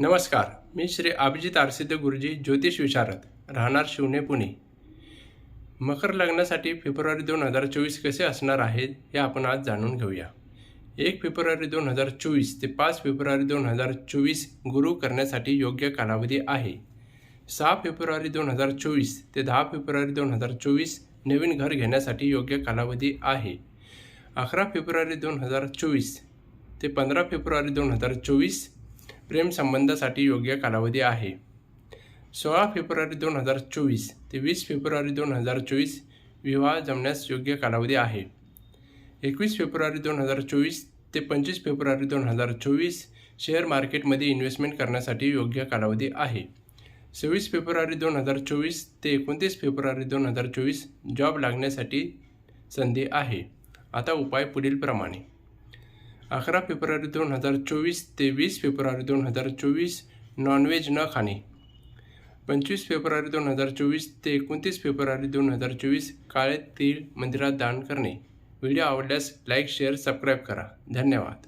नमस्कार मी श्री अभिजित आरसिद्ध गुरुजी ज्योतिष विशारद राहणार शिवणे पुणे. मकर लग्नासाठी फेब्रुवारी दोन हजार चोवीस कसे असणार आहे हे आपण आज जाणून घेऊया. एक फेब्रुवारी दोन हजार चोवीस ते पाच फेब्रुवारी दोन हजार चोवीस गुरु करण्यासाठी योग्य कालावधी आहे. सहा फेब्रुवारी दोन हजार चोवीस ते दहा फेब्रुवारी दोन हजार चोवीस नवीन घर घेण्यासाठी योग्य कालावधी आहे. अकरा फेब्रुवारी दोन हजार चोवीस ते पंधरा फेब्रुवारी दोन हजार चोवीस प्रेमसंबंधासाठी योग्य कालावधी आहे. सोळा फेब्रुवारी दोन हजार चोवीस ते वीस फेब्रुवारी दोन हजार चोवीस विवाह जमण्यास योग्य कालावधी आहे. एकवीस फेब्रुवारी दोन हजार चोवीस ते पंचवीस फेब्रुवारी दोन हजार चोवीस शेअर मार्केटमध्ये इन्व्हेस्टमेंट करण्यासाठी योग्य कालावधी आहे. सव्वीस फेब्रुवारी दोन हजार चोवीस ते एकोणतीस फेब्रुवारी दोन हजार चोवीस जॉब लागण्यासाठी संधी आहे. आता उपाय पुढीलप्रमाणे अकरा फेब्रुवारी दोन हजार चोवीस ते वीस फेब्रुवारी दोन हजार चोवीस नॉनव्हेज न खाणे. पंचवीस फेब्रुवारी दोन हजार चोवीस ते एकोणतीस फेब्रुवारी दोन हजार चोवीस काळे तीळ मंदिरात दान करणे. व्हिडिओ आवडल्यास लाईक शेअर सबस्क्राईब करा. धन्यवाद.